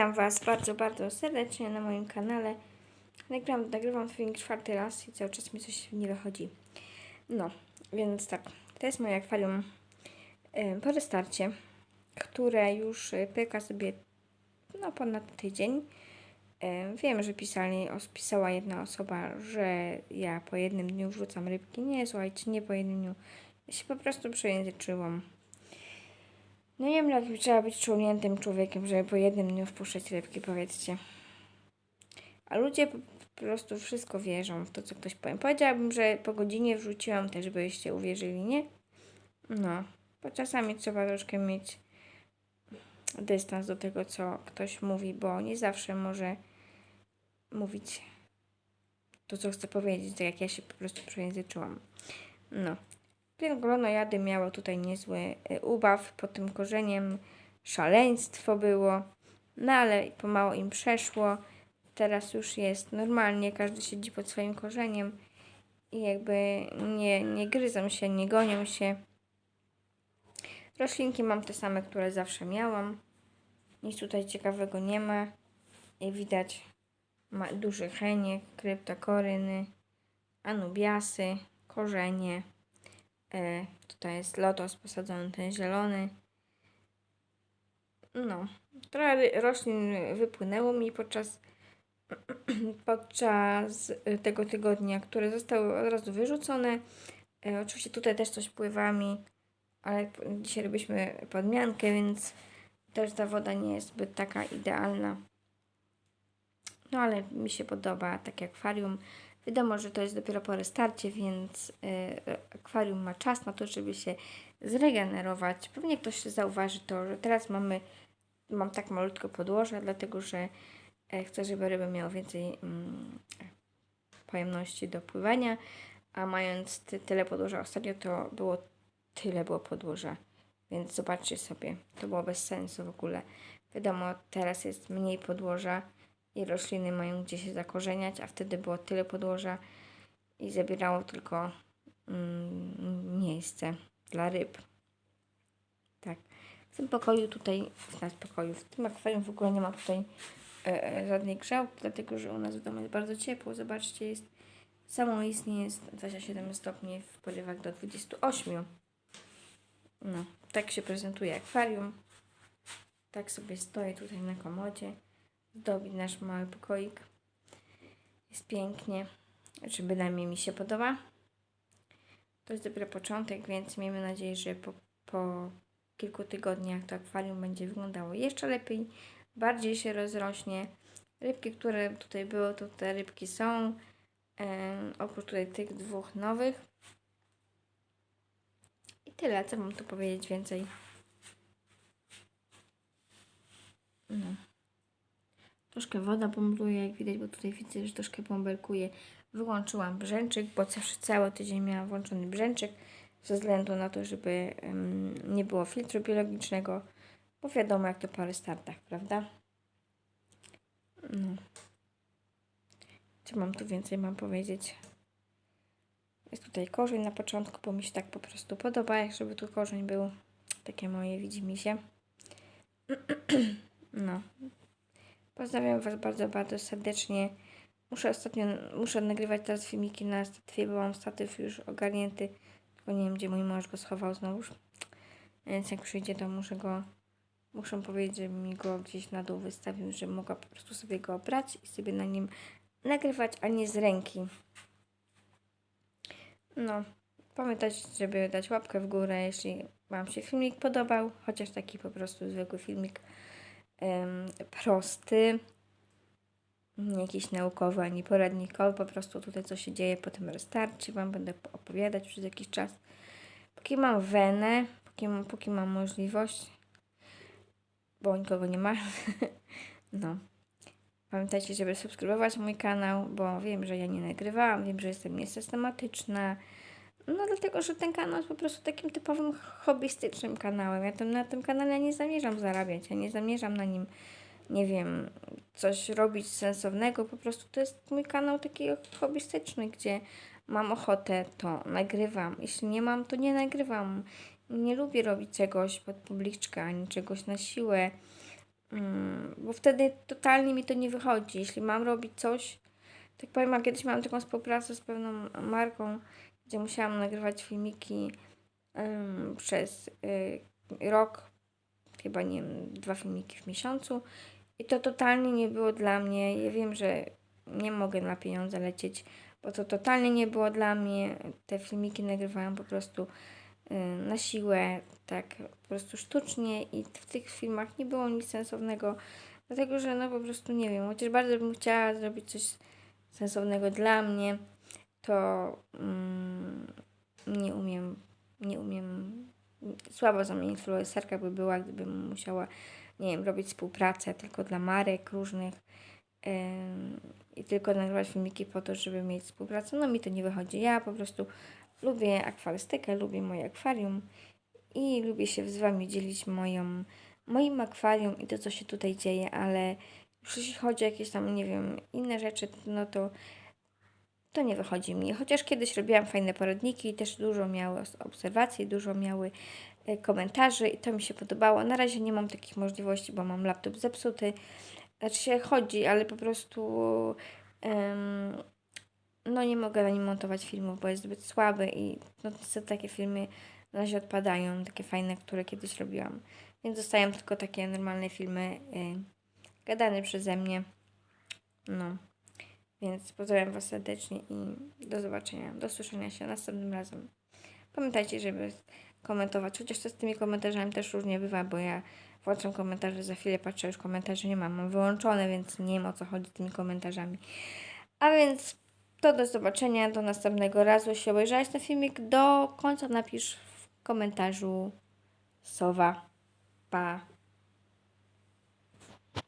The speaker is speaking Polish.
Witam Was bardzo, bardzo serdecznie na moim kanale. Nagrywam, nagrywam filmik czwarty raz i cały czas mi coś nie wychodzi. No, więc tak, to jest moje akwarium e, po restarcie, które już e, pyka sobie no, ponad tydzień. E, Wiem, że pisali, pisała jedna osoba, że ja po jednym dniu wrzucam rybki. Nie, słuchajcie, nie po jednym dniu. Ja się po prostu przejęzyczyłam. No nie wiem, jakim trzeba być członiętym człowiekiem, żeby po jednym dniu wpuszczać rybki, powiedzcie. A ludzie po po prostu wszystko wierzą w to, co ktoś powie. Powiedziałabym, że po godzinie wrzuciłam też, byście uwierzyli, nie? No, bo czasami trzeba troszkę mieć dystans do tego, co ktoś mówi, bo nie zawsze może mówić to, co chce powiedzieć, tak jak ja się po prostu przejęzyczyłam. No. Glonojady miało tutaj niezły y, ubaw pod tym korzeniem, szaleństwo było, no ale pomału im przeszło. Teraz już jest normalnie, każdy siedzi pod swoim korzeniem i jakby nie, nie gryzą się, nie gonią się. Roślinki mam te same, które zawsze miałam. Nic tutaj ciekawego nie ma. Jak widać, ma duży heniek, kryptokoryny, anubiasy, korzenie. E, tutaj jest lotos posadzony, ten zielony. No, trochę roślin wypłynęło mi podczas, podczas y, tego tygodnia, które zostały od razu wyrzucone. E, oczywiście tutaj też coś pływa mi, ale dzisiaj robiliśmy podmiankę, więc też ta woda nie jest zbyt taka idealna. No ale mi się podoba, tak jak akwarium. Wiadomo, że to jest dopiero po restarcie, więc y, akwarium ma czas na to, żeby się zregenerować. Pewnie ktoś zauważy to, że teraz mamy, mam tak malutko podłoże, dlatego że e, chcę, żeby ryby miały więcej mm, pojemności do pływania, a mając ty, tyle podłoża ostatnio, to było tyle było podłoża. Więc zobaczcie sobie, to było bez sensu w ogóle. Wiadomo, teraz jest mniej podłoża i rośliny mają gdzie się zakorzeniać, a wtedy było tyle podłoża i zabierało tylko mm, miejsce dla ryb. Tak. W tym pokoju tutaj, w pokoju, w tym akwarium w ogóle nie ma tutaj e, e, żadnej grzałki, dlatego że u nas w domu jest bardzo ciepło. Zobaczcie, jest samo istnie jest 27 stopni w porywach do 28. No, tak się prezentuje akwarium. Tak sobie stoję tutaj na komodzie. Zdobi nasz mały pokoik. Jest pięknie. Czy bynajmniej mi się podoba. To jest dopiero początek, więc miejmy nadzieję, że po, po kilku tygodniach to akwarium będzie wyglądało jeszcze lepiej. Bardziej się rozrośnie. Rybki, które tutaj były, to te rybki są. Em, oprócz tutaj tych dwóch nowych. I tyle, co mam tu powiedzieć więcej. No. Troszkę woda pomruje, jak widać, bo tutaj widzę, że troszkę bąbelkuje. Wyłączyłam brzęczyk, bo zawsze cały tydzień miałam włączony brzęczyk, ze względu na to, żeby em, nie było filtru biologicznego, bo wiadomo, jak to po restartach, prawda? No. Co mam tu więcej mam powiedzieć? Jest tutaj korzeń na początku, bo mi się tak po prostu podoba, jak żeby tu korzeń był. Takie moje widzi się. No. Pozdrawiam Was bardzo, bardzo serdecznie. Muszę ostatnio, muszę nagrywać teraz filmiki na statywie, bo mam statyw już ogarnięty. Tylko nie wiem, gdzie mój mąż go schował znowuż. Więc jak przyjdzie, to muszę go, muszę powiedzieć, żeby mi go gdzieś na dół wystawił, że mogła po prostu sobie go brać i sobie na nim nagrywać, a nie z ręki. No, pamiętajcie, żeby dać łapkę w górę, jeśli Wam się filmik podobał, chociaż taki po prostu zwykły filmik prosty, nie jakiś naukowy ani poradnikowy, po prostu tutaj co się dzieje po tym restarcie, Wam będę opowiadać przez jakiś czas. Póki mam wenę, póki, póki mam możliwość, bo nikogo nie ma, no. Pamiętajcie, żeby subskrybować mój kanał, bo wiem, że ja nie nagrywałam, wiem, że jestem niesystematyczna. No dlatego, że ten kanał jest po prostu takim typowym hobbystycznym kanałem. Ja tam, na tym kanale nie zamierzam zarabiać, ja nie zamierzam na nim, nie wiem, coś robić sensownego. Po prostu to jest mój kanał taki hobbystyczny, gdzie mam ochotę, to nagrywam. Jeśli nie mam, to nie nagrywam. Nie lubię robić czegoś pod publiczkę, ani czegoś na siłę. Mm, bo wtedy totalnie mi to nie wychodzi. Jeśli mam robić coś, tak powiem, a kiedyś miałam taką współpracę z pewną marką, gdzie musiałam nagrywać filmiki em, przez y, rok, chyba nie wiem, dwa filmiki w miesiącu. I to totalnie nie było dla mnie. Ja wiem, że nie mogę na pieniądze lecieć, bo to totalnie nie było dla mnie. Te filmiki nagrywałam po prostu y, na siłę, tak po prostu sztucznie i w tych filmach nie było nic sensownego, dlatego że no po prostu nie wiem, chociaż bardzo bym chciała zrobić coś sensownego dla mnie, to mm, nie umiem, nie umiem, słaba za mnie influencerka by była, gdybym musiała, nie wiem, robić współpracę tylko dla marek różnych ym, i tylko nagrywać filmiki po to, żeby mieć współpracę. No mi to nie wychodzi. Ja po prostu lubię akwarystykę, lubię moje akwarium i lubię się z Wami dzielić moją, moim akwarium i to, co się tutaj dzieje, ale jeśli chodzi o jakieś tam, nie wiem, inne rzeczy, no to to nie wychodzi mi. Chociaż kiedyś robiłam fajne poradniki i też dużo miały obserwacji, dużo miały e, komentarzy i to mi się podobało. Na razie nie mam takich możliwości, bo mam laptop zepsuty. Znaczy się chodzi, ale po prostu em, no nie mogę na nim montować filmów, bo jest zbyt słaby i no niestety takie filmy na razie odpadają, takie fajne, które kiedyś robiłam. Więc zostają tylko takie normalne filmy y, gadane przeze mnie. No. Więc pozdrawiam Was serdecznie i do zobaczenia, do słyszenia się następnym razem. Pamiętajcie, żeby komentować, chociaż to z tymi komentarzami też różnie bywa, bo ja włączam komentarze, za chwilę patrzę, już komentarzy nie mam, mam wyłączone, więc nie wiem o co chodzi z tymi komentarzami. A więc to do zobaczenia, do następnego razu. Jeśli obejrzałeś ten filmik do końca, napisz w komentarzu sowa. Pa.